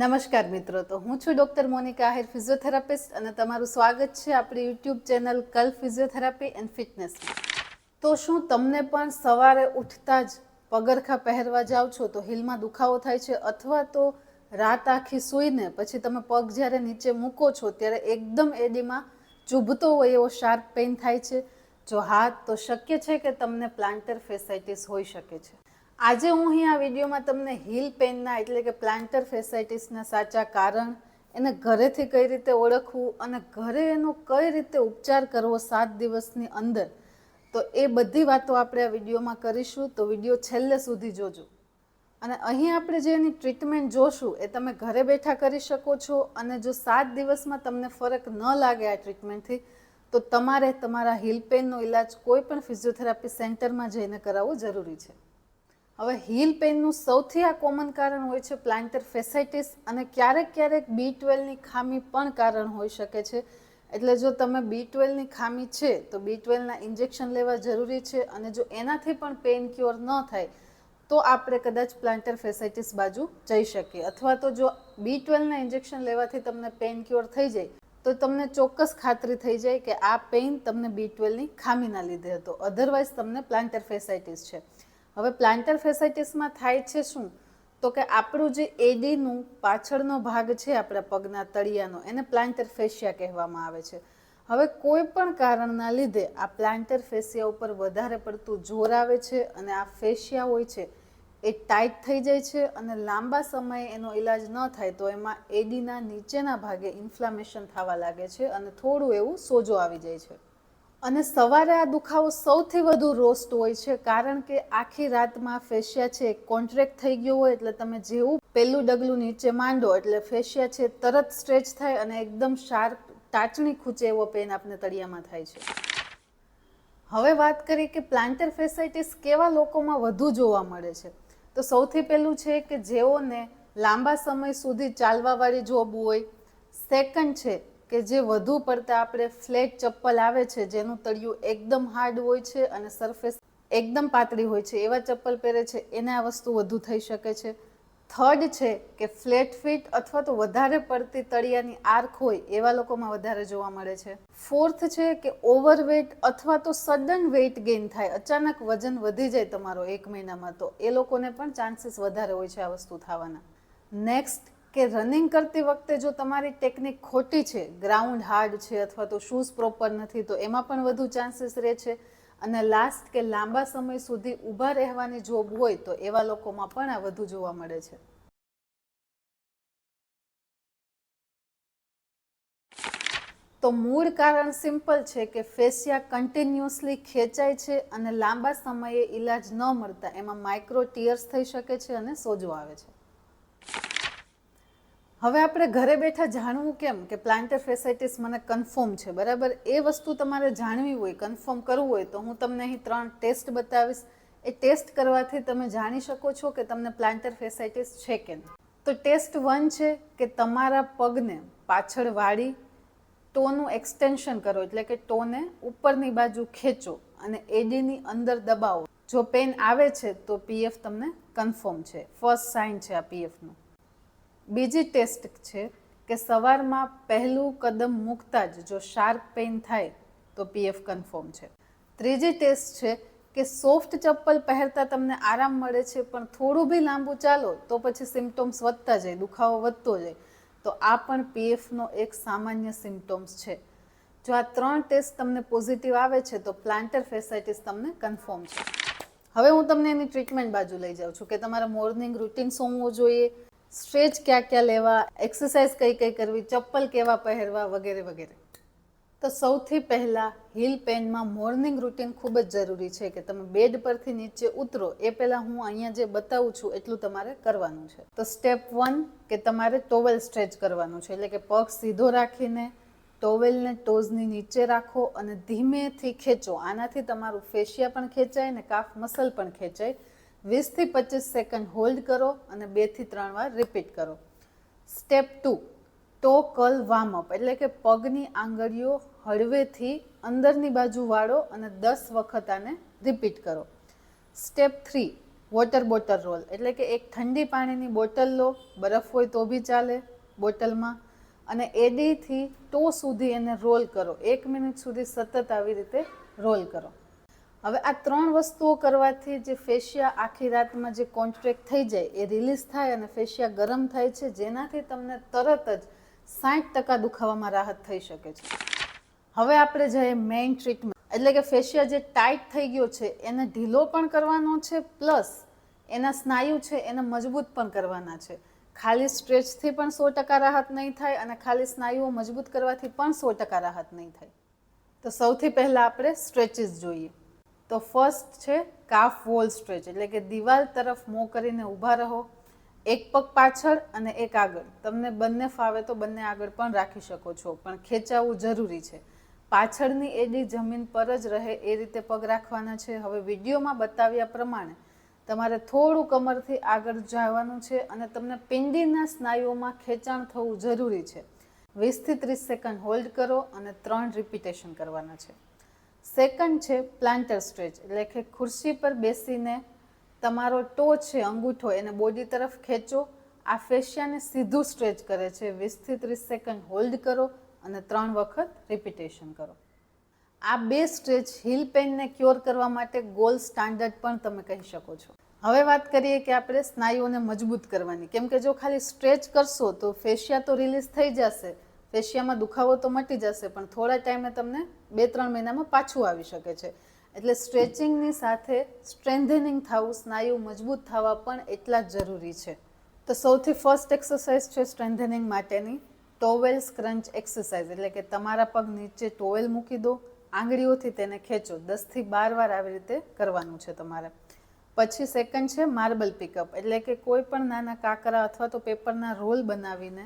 નમસ્કાર મિત્રો, તો હું છું ડૉક્ટર મોનિકા આહિર, ફિઝિયોથેરાપિસ્ટ અને તમારું સ્વાગત છે આપણી યુટ્યુબ ચેનલ કલ ફિઝિયોથેરાપી એન્ડ ફિટનેસ તો શું તમને પણ સવારે ઉઠતા જ પગરખા પહેરવા જાઓ છો તો હિલમાં દુખાવો થાય છે અથવા તો રાત આખી સૂઈને પછી તમે પગ જ્યારે નીચે મૂકો છો ત્યારે એકદમ એડીમાં ચૂભતો હોય એવો શાર્પ પેઇન થાય છે. જો હા, તો શક્ય છે કે તમને પ્લાન્ટર ફેસાઇટિસ હોઈ શકે છે. આજે હું અહીં આ વિડીયોમાં તમને હિલ પેનના એટલે કે પ્લાન્ટર ફેસાઇટિસના સાચા કારણ, એને ઘરેથી કઈ રીતે ઓળખવું અને ઘરે એનો કઈ રીતે ઉપચાર કરવો સાત દિવસની અંદર, તો એ બધી વાતો આપણે આ વિડીયોમાં કરીશું. તો વીડિયો છેલ્લે સુધી જોજો. અને અહીં આપણે જે એની ટ્રીટમેન્ટ જોશું, એ તમે ઘરે બેઠા કરી શકો છો અને જો સાત દિવસમાં તમને ફરક ન લાગે આ ટ્રીટમેન્ટથી, તો તમારે તમારા હિલ પેનનો ઇલાજ કોઈ પણ ફિઝિયોથેરાપી સેન્ટરમાં જઈને કરાવવો જરૂરી છે. હવે હીલ પેઇનનું સૌથી આ કોમન કારણ હોય છે પ્લાન્ટર ફેસાઇટિસ અને ક્યારેક ક્યારેક બી ટ્વેલ્વની ખામી પણ કારણ હોઈ શકે છે. એટલે જો તમે બી ટ્વેલ્વની ખામી છે, તો બી ટ્વેલ્વના ઇન્જેક્શન લેવા જરૂરી છે અને જો એનાથી પણ પેઇન ક્યોર ન થાય, તો આપણે કદાચ પ્લાન્ટર ફેસાઇટિસ બાજુ જઈ શકીએ. અથવા તો જો બી ટ્વેલ્વના ઇન્જેક્શન લેવાથી તમને પેઇન ક્યોર થઈ જાય, તો તમને ચોક્કસ ખાતરી થઈ જાય કે આ પેઇન તમને બી ટ્વેલ્વની ખામીના લીધે હતો. અધરવાઇઝ તમને પ્લાન્ટર ફેસાઇટિસ છે. હવે પ્લાન્ટર ફેસાઇટિસમાં થાય છે શું? તો કે આપણું જે એડીનું પાછળનો ભાગ છે આપણા પગના તળિયાનો, એને પ્લાન્ટર ફેશિયા કહેવામાં આવે છે. હવે કોઈ પણ કારણના લીધે આ પ્લાન્ટર ફેશિયા ઉપર વધારે પડતું જોર આવે છે અને આ ફેશિયા હોય છે એ ટાઈટ થઈ જાય છે અને લાંબા સમયે એનો ઈલાજ ન થાય તો એમાં એડીના નીચેના ભાગે ઇન્ફ્લામેશન થવા લાગે છે અને થોડું એવું સોજો આવી જાય છે. અને સવારે આ દુખાવો સૌથી વધુ રોસ્ટ હોય છે, કારણ કે આખી રાતમાં ફેશિયા છે, કોન્ટ્રેક્ટ થઈ ગયો હોય એટલે તમે જેવું પહેલું ડગલું નીચે માંડો એટલે ફેશિયા છે, તરત સ્ટ્રેચ થાય અને એકદમ શાર્પ ટાચણી ખૂંચે એવો પેન આપને તળિયામાં થાય છે. હવે વાત કરીએ કે પ્લાન્ટર ફેસાઇટિસ કેવા લોકોમાં વધુ જોવા મળે છે. તો સૌથી પહેલું છે કે જેઓને લાંબા સમય સુધી ચાલવાવાળી જોબ હોય સેકન્ડ છે કે જે વધુ પડતા આપણે ફ્લેટ ચપ્પલ આવે છે, જેનું તળિયું એકદમ હાર્ડ હોય છે અને સરફેસ એકદમ પાતળી હોય છે, એવા ચપ્પલ પહેરે છે, એને આ વસ્તુ વધુ થઈ શકે છે. થર્ડ છે કે ફ્લેટ ફીટ અથવા તો વધારે પડતી તળિયાની આર્ક હોય, એવા લોકોમાં વધારે જોવા મળે છે. ફોર્થ છે કે ઓવરવેટ અથવા તો સડન વેઇટ ગેઇન થાય, અચાનક વજન વધી જાય તમારો એક મહિનામાં, તો એ લોકોને પણ ચાન્સીસ વધારે હોય છે આ વસ્તુ થવાના. નેક્સ્ટ કે રનિંગ કરતી વખતે જો તમારી ટેકનિક ખોટી છે ગ્રાઉન્ડ હાર્ડ છે અથવા તો શૂઝ પ્રોપર નથી, તો એમાં પણ વધુ ચાન્સીસ રહે છે. અને લાસ્ટ કે લાંબા સમય સુધી ઊભા રહેવાની જોબ હોય તો એવા લોકોમાં પણ આ વધુ જોવા મળે છે. તો મૂળ કારણ સિમ્પલ છે કે ફેસિયા કન્ટિન્યુઅસલી ખેંચાય છે અને લાંબા સમયે ઈલાજ ન મળતા એમાં માઇક્રો ટીયર્સ થઈ શકે છે અને સોજો આવે છે. હવે આપણે ઘરે બેઠા જાણવું કેમ કે પ્લાન્ટર ફેસાઇટિસ મને કન્ફર્મ છે, બરાબર? એ વસ્તુ તમારે જાણવી હોય કન્ફર્મ કરવું હોય, તો હું તમને અહીં ત્રણ ટેસ્ટ બતાવીશ. એ ટેસ્ટ કરવાથી તમે જાણી શકો છો કે તમને પ્લાન્ટર ફેસાઇટિસ છે કે નહીં. તો ટેસ્ટ વન છે કે તમારા પગને પાછળ વાળી ટોનું એક્સટેન્શન કરો, એટલે કે ટોને ઉપરની બાજુ ખેંચો અને એડીની અંદર દબાવો. જો પેન આવે છે, તો પીએફ તમને કન્ફર્મ છે. ફર્સ્ટ સાઇન છે આ પીએફનું બીજી ટેસ્ટ છે કે સવારમાં પહેલું કદમ મૂકતા જ જો શાર્પ પેઇન થાય તો પીએફ કન્ફર્મ છે. ત્રીજી ટેસ્ટ છે કે સોફ્ટ ચપ્પલ પહેરતા તમને આરામ મળે છે પણ થોડું બી લાંબુ ચાલો તો પછી સિમ્ટોમ્સ વધતા જાય, દુખાવો વધતો જાય. તો આ પણ પીએફનો એક સામાન્ય સિમ્ટોમ્સ છે. જો આ ત્રણ ટેસ્ટ તમને પોઝિટિવ આવે છે તો પ્લાન્ટર ફેસાઇટિસ તમને કન્ફર્મ છે. હવે હું તમને એની ટ્રીટમેન્ટ બાજુ લઈ જાઉં છું કે તમારા મોર્નિંગ રૂટીન શું હોવું જોઈએ સ્ટ્રેચ ક્યાં ક્યાં લેવા, એક્સરસાઇઝ કઈ કઈ કરવી, ચપ્પલ કેવા પહેરવા વગેરે વગેરે. તો સૌથી પહેલાં હિલ પેનમાં મોર્નિંગ રૂટીન ખૂબ જ જરૂરી છે કે તમે બેડ પરથી નીચે ઉતરો. એ પહેલાં હું અહીંયા જે બતાવું છું એટલું તમારે કરવાનું છે. તો સ્ટેપ વન કે તમારે ટોવેલ સ્ટ્રેચ કરવાનું છે. એટલે કે પગ સીધો રાખીને ટોવેલને ટોઝની નીચે રાખો અને ધીમેથી ખેંચો. આનાથી તમારું ફેશિયા પણ ખેંચાય ને કાફ મસલ પણ ખેંચાય. વીસથી પચીસ સેકન્ડ હોલ્ડ કરો અને બેથી ત્રણ વાર રિપીટ કરો. સ્ટેપ ટુ ટો કલ વાર્મઅપ એટલે કે પગની આંગળીઓ હળવેથી અંદરની બાજુ વાળો અને દસ વખત આને રિપીટ કરો. Step three water bottle roll એટલે કે એક ઠંડી પાણીની બોટલ લો, બરફ હોય તો બી ચાલે બોટલમાં, અને એડીથી ટો સુધી એને રોલ કરો. એક મિનિટ સુધી સતત આવી રીતે રોલ કરો. હવે આ ત્રણ વસ્તુઓ કરવાથી જે ફેશિયા આખી રાતમાં જે કોન્ટ્રેક્ટ થઈ જાય એ રિલીઝ થાય અને ફેશિયા ગરમ થાય છે, જેનાથી તમને તરત જ સાઠ ટકા દુખાવામાં રાહત થઈ શકે છે. હવે આપણે જઈએ મેઇન ટ્રીટમેન્ટ એટલે કે ફેશિયા જે ટાઈટ થઈ ગયો છે, એને ઢીલો પણ કરવાનો છે પ્લસ એના સ્નાયુ છે, એને મજબૂત પણ કરવાના છે. ખાલી સ્ટ્રેચથી પણ સો ટકા રાહત નહીં થાય અને ખાલી સ્નાયુઓ મજબૂત કરવાથી પણ સો ટકા રાહત નહીં થાય. તો સૌથી પહેલાં આપણે સ્ટ્રેચીસ જોઈએ. તો ફર્સ્ટ છે કાફ વોલ સ્ટ્રેચ એટલે કે દિવાલ તરફ મોં કરીને ઊભા રહો, એક પગ પાછળ અને એક આગળ. તમને બંને ફાવે તો બંને આગળ પણ રાખી શકો છો, પણ ખેંચાવવું જરૂરી છે. પાછળની એડી જમીન પર જ રહે એ રીતે પગ રાખવાના છે. હવે વિડીયોમાં બતાવ્યા પ્રમાણે તમારે થોડું કમરથી આગળ જવાનું છે અને તમને પિંડીના સ્નાયુઓમાં ખેંચાણ થવું જરૂરી છે. વીસથી ત્રીસ સેકન્ડ હોલ્ડ કરો અને ત્રણ રિપીટેશન કરવાના છે. સેકન્ડ છે પ્લાન્ટર સ્ટ્રેચ એટલે કે ખુરશી પર બેસીને તમારો ટો છે, અંગૂઠો, એને બોડી તરફ ખેંચો. આ ફેશિયાને સીધું સ્ટ્રેચ કરે છે. વીસથી ત્રીસ સેકન્ડ હોલ્ડ કરો અને ત્રણ વખત રિપીટેશન કરો. આ બે સ્ટ્રેચ હિલ પેઇનને ક્યોર કરવા માટે ગોલ્ડ સ્ટાન્ડર્ડ પણ તમે કહી શકો છો. હવે વાત કરીએ કે આપણે સ્નાયુઓને મજબૂત કરવાની. કેમ કે જો ખાલી સ્ટ્રેચ કરશો તો ફેશિયા તો રિલીઝ થઈ જશે. ફેશિયામાં દુખાવો તો મટી જશે, પણ થોડા ટાઈમે તમને બે ત્રણ મહિનામાં પાછું આવી શકે છે. એટલે સ્ટ્રેચિંગની સાથે સ્ટ્રેન્થનિંગ થવું, સ્નાયુ મજબૂત થવા પણ એટલા જ જરૂરી છે. તો સૌથી ફર્સ્ટ એક્સરસાઇઝ છે સ્ટ્રેન્થનિંગ માટેની, ટોવેલ સ્ક્રંચ એક્સરસાઇઝ. એટલે કે તમારા પગ નીચે ટોવેલ મૂકી દો, આંગળીઓથી તેને ખેંચો. દસથી બાર વાર આવી રીતે કરવાનું છે તમારે. પછી સેકન્ડ છે માર્બલ પિકઅપ એટલે કે કોઈ પણ નાના કાકરા અથવા તો પેપરના રોલ બનાવીને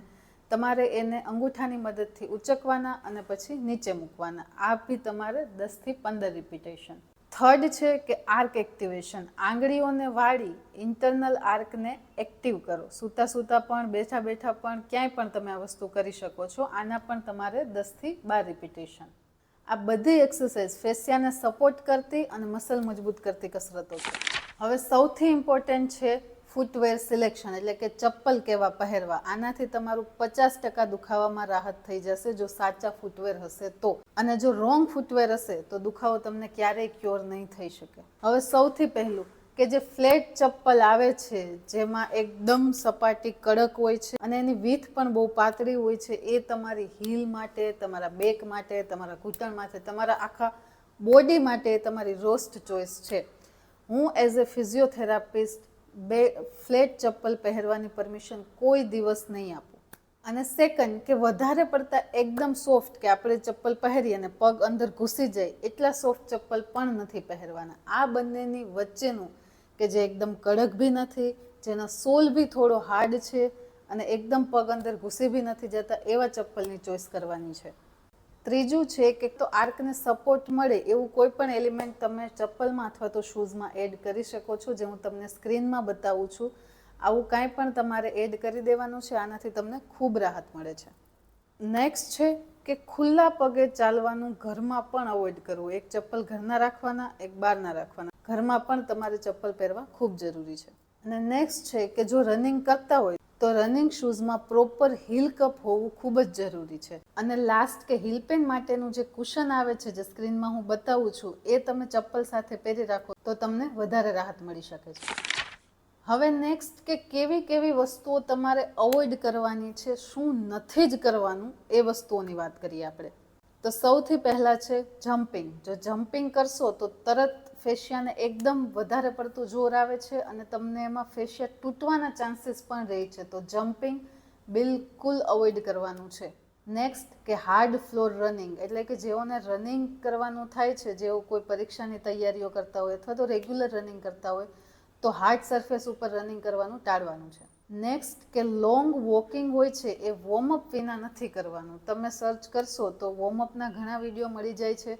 તમારે એને અંગૂઠાની મદદથી ઉચકવાના અને પછી નીચે મૂકવાના. આ બી તમારે દસથી પંદર રિપીટેશન થર્ડ છે કે આર્ક એક્ટિવેશન આંગળીઓને વાળી ઇન્ટરનલ આર્કને એક્ટિવ કરો. સૂતા સૂતા પણ, બેઠા બેઠા પણ, ક્યાંય પણ તમે આ વસ્તુ કરી શકો છો. આના પણ તમારે દસથી બાર રિપીટેશન આ બધી એક્સરસાઇઝ ફેસિયાને સપોર્ટ કરતી અને મસલ મજબૂત કરતી કસરતો છે. હવે સૌથી ઇમ્પોર્ટન્ટ છે ફૂટવેર સિલેક્શન એટલે કે ચપ્પલ કેવા પહેરવા, આનાથી તમારું પચાસ ટકા દુખાવામાં રાહત થઈ જશે જો સાચા ફૂટવેર હશે તો. અને જો રોંગ ફૂટવેર હશે, તો દુખાવો તમને ક્યારેય ક્યોર નહીં થઈ શકે. હવે સૌથી પહેલું કે જે ફ્લેટ ચપ્પલ આવે છે, જેમાં એકદમ સપાટી કડક હોય છે અને એની વીથ પણ બહુ પાતળી હોય છે, એ તમારી હીલ માટે, તમારા બેક માટે, તમારા ઘૂંટણ માટે, તમારા આખા બોડી માટે તમારી રોસ્ટ ચોઇસ છે. હું એઝ અ ફિઝિયોથેરાપિસ્ટ બે ફ્લેટ ચપ્પલ પહેરવાની પરમિશન કોઈ દિવસ નહીં આપું. અને સેકન્ડ કે વધારે પડતા એકદમ સોફ્ટ કે આપણે ચપ્પલ પહેરીએ અને પગ અંદર ઘૂસી જાય, એટલા સોફ્ટ ચપ્પલ પણ નથી પહેરવાના. આ બંનેની વચ્ચેનું કે જે એકદમ કડક બી નથી, જેનો સોલ બી થોડો હાર્ડ છે અને એકદમ પગ અંદર ઘૂસી બી નથી જતા, એવા ચપ્પલની ચોઈસ કરવાની છે. ત્રીજું છે કે તો આર્કને સપોર્ટ મળે એવું કોઈ પણ એલિમેન્ટ તમે ચપ્પલમાં અથવા તો શૂઝમાં એડ કરી શકો છો, જે હું તમને સ્ક્રીનમાં બતાવું છું. આવું કાંઈ પણ તમારે એડ કરી દેવાનું છે, આનાથી તમને ખૂબ રાહત મળે છે. નેક્સ્ટ છે કે ખુલ્લા પગે ચાલવાનું ઘરમાં પણ અવોઇડ કરવું. એક ચપ્પલ ઘરના રાખવાના, એક બહારના રાખવાના. ઘરમાં પણ તમારે ચપ્પલ પહેરવા ખૂબ જરૂરી છે. અને નેક્સ્ટ છે કે જો રનિંગ કરતા હોય તો રનિંગ શૂઝમાં પ્રોપર હીલ કપ હોવું ખૂબ જ જરૂરી છે. અને લાસ્ટ કે હીલ પેન માટેનું જે કુશન આવે છે, જે સ્ક્રીનમાં હું બતાવું છું, એ તમે ચપ્પલ સાથે પહેરી રાખો તો તમને વધારે રાહત મળી શકે છે. હવે નેક્સ્ટ કે કેવી કેવી વસ્તુઓ તમારે અવોઇડ કરવાની છે, શું નથી જ કરવાનું, એ વસ્તુઓની વાત કરીએ આપણે. તો સૌથી પહેલાં છે જમ્પિંગ જો જમ્પિંગ કરશો તો તરત ફેશિયાને એકદમ વધારે પડતું જોર આવે છે અને તમને એમાં ફેશિયા તૂટવાના ચાન્સીસ પણ રહે છે. તો જમ્પિંગ બિલકુલ અવોઇડ કરવાનું છે. નેક્સ્ટ કે હાર્ડ ફ્લોર રનિંગ, એટલે કે જેઓને રનિંગ કરવાનું થાય છે, જેઓ કોઈ પરીક્ષાની તૈયારીઓ કરતા હોય અથવા તો રેગ્યુલર રનિંગ કરતા હોય, તો હાર્ડ સરફેસ ઉપર રનિંગ કરવાનું ટાળવાનું છે. નેક્સ્ટ કે લોંગ વોકિંગ હોય છે, એ વોર્મઅપ વિના નથી કરવાનું. તમે સર્ચ કરશો તો વોર્મઅપના ઘણા વીડિયો મળી જાય છે.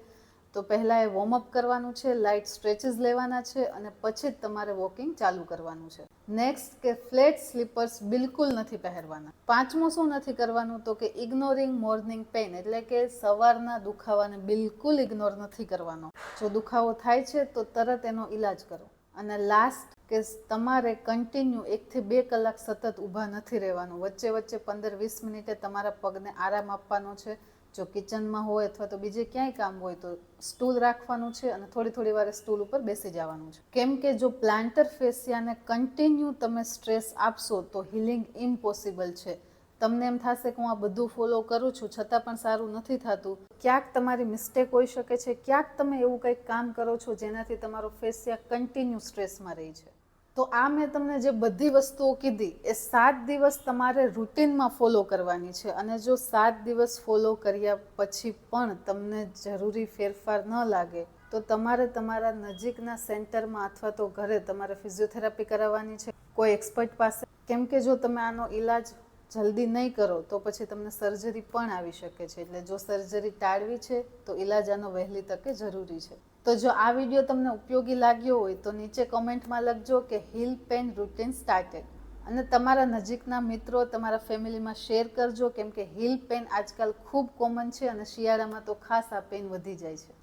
તો પહેલાં એ વોર્મઅપ કરવાનું છે લાઇટ સ્ટ્રેચીસ લેવાના છે અને પછી જ તમારે વોકિંગ ચાલુ કરવાનું છે. નેક્સ્ટ કે ફ્લેટ સ્લીપર્સ બિલકુલ નથી પહેરવાના. પાંચમું શું નથી કરવાનું? તો કે ઇગ્નોરિંગ મોર્નિંગ પેઇન એટલે કે સવારના દુખાવાને બિલકુલ ઇગ્નોર નથી કરવાનો. જો દુખાવો થાય છે, તો તરત એનો ઈલાજ કરો. અને લાસ્ટ કે તમારે કન્ટિન્યુ એકથી બે કલાક સતત ઊભા નથી રહેવાનું. વચ્ચે વચ્ચે પંદર વીસ મિનિટે તમારા પગને આરામ આપવાનો છે. જો કિચનમાં હોય અથવા તો બીજે ક્યાંય કામ હોય તો સ્ટૂલ રાખવાનું છે અને થોડી થોડી વારે સ્ટૂલ ઉપર બેસી જવાનું છે. કેમ કે જો પ્લાન્ટર ફેસિયાને કન્ટિન્યુ તમે સ્ટ્રેસ આપશો તો હિલિંગ ઇમ્પોસિબલ છે. તમને એમ થશે કે હું આ બધું ફોલો કરું છું, છતાં પણ સારું નથી થતું. ક્યાંક તમારી મિસ્ટેક હોઈ શકે છે, ક્યાંક તમે એવું કંઈક કામ કરો છો જેનાથી તમારો ફેસિયા કન્ટિન્યુ સ્ટ્રેસમાં રહી છે. તો આ મેં તમને જે બધી વસ્તુઓ કીધી, એ સાત દિવસ તમારે રૂટીનમાં ફોલો કરવાની છે. અને જો સાત દિવસ ફોલો કર્યા પછી પણ તમને જરૂરી ફેરફાર ન લાગે, તો તમારે તમારા નજીકના સેન્ટરમાં અથવા તો ઘરે તમારે ફિઝિયોથેરાપી કરાવવાની છે. કોઈ એક્સપર્ટ પાસે, કેમ કે જો તમે આનો ઈલાજ જલ્દી નહીં કરો, તો પછી તમને સર્જરી પણ આવી શકે છે. એટલે જો સર્જરી ટાળવી છે, તો ઈલાજ આનો વહેલી તકે જરૂરી છે. તો જો આ વીડિયો તમને ઉપયોગી લાગ્યો હોય તો નીચે કોમેન્ટમાં લખજો કે હિલ પેન રૂટીન સ્ટાર્ટેડ. અને તમારા નજીકના મિત્રો, તમારા ફેમિલીમાં શેર કરજો, કેમ કે હિલ પેન આજકાલ ખૂબ કોમન છે અને શિયાળામાં તો ખાસ આ પેન વધી જાય છે.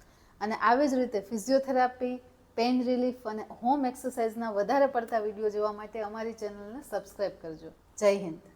અને આવી જ રીતે ફિઝિયોથેરાપી, પેન રિલીફ અને હોમ એક્સરસાઇઝના વધારે પડતા વીડિયો જોવા માટે અમારી ચેનલને સબસ્ક્રાઈબ કરજો. જય હિન્દ.